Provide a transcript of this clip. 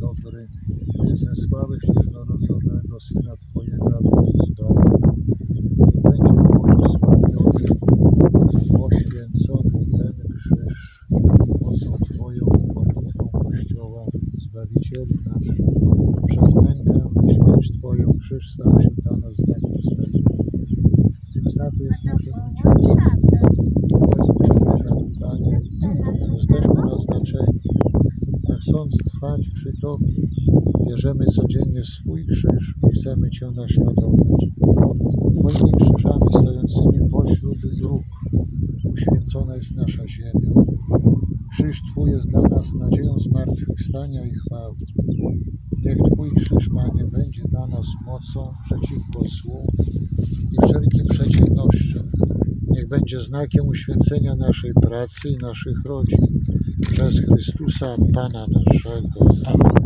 dobry, zesłałeś jednorodzonego Syna Twojego, zbawił. Niech będzie poświęcony ten krzyż mocą Twoją i modlitwą Zbawicielu nasz. Przez mękę i śmierć Twoją krzyż stał się dla nas znakiem chcąc trwać przy Tobie, bierzemy codziennie swój krzyż i chcemy Cię naśladować. Twoimi krzyżami stojącymi pośród dróg uświęcona jest nasza ziemia. Krzyż Twój jest dla nas nadzieją zmartwychwstania i chwały. Niech Twój krzyż, Panie, będzie dla nas mocą przeciwko złu i wszelkim przeciwnościom. Niech będzie znakiem uświęcenia naszej pracy i naszych rodzin przez Chrystusa Pana naszego. Amen.